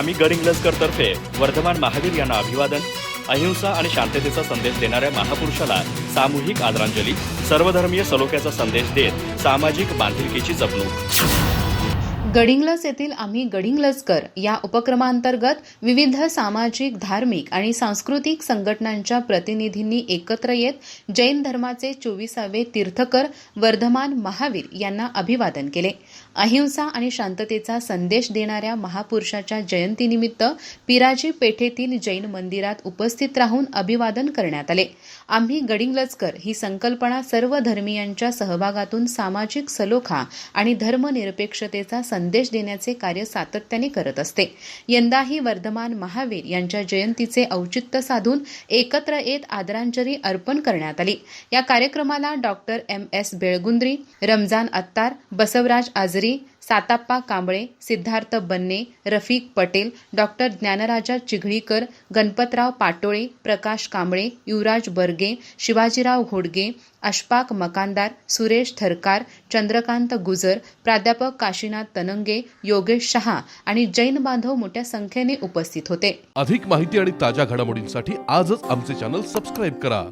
आम्ही गडिंग्लजकर तर्फे वर्धमान महावीर यांना अभिवादन अहिंसा आणि शांततेचा संदेश देणाऱ्या महापुरुषाला सामूहिक आदरांजली सर्वधर्मीय सलोख्याचा संदेश देत सामाजिक बांधिलकीची जपणूक. गडिंग्लज येथील आम्ही गडिंग्लजकर या उपक्रमांतर्गत विविध सामाजिक धार्मिक आणि सांस्कृतिक संघटनांच्या प्रतिनिधींनी एकत्र येत जैन धर्माचे चोवीसावे तीर्थकर वर्धमान महावीर यांना अभिवादन केले. अहिंसा आणि शांततेचा संदेश देणाऱ्या महापुरुषाच्या जयंतीनिमित्त पिराजी पेठेतील जैन मंदिरात उपस्थित राहून अभिवादन करण्यात आले. आम्ही गडिंग्लजकर ही संकल्पना सर्व धर्मियांच्या सहभागातून सामाजिक सलोखा आणि धर्मनिरपेक्षतेचा संदेश देण्याचे कार्य सातत्याने करत असते. यंदाही वर्धमान महावीर यांच्या जयंतीचे औचित्य साधून एकत्र येत आदरांजली अर्पण करण्यात आली. या कार्यक्रमाला doctor M S Belgundri Ramzan Attar Basavaraj Ajari Satappa Kamble Siddharth Banne Rafiq Patel doctor Dnyanraja Chighlikar Ganpatrao Patole Prakash Kamble Yuvraj Barge Shivajirao घोडगे Ashfaq Makandar Suresh Tharkar Chandrakant Gujar प्राध्यापक काशीनाथ तनंगे योगेश शहा आणि जैन बांधव मोठ्या संख्येने उपस्थित होते. अधिक माहिती आणि ताज्या घडामोडींसाठी आजच आमचे चॅनल सबस्क्राईब करा.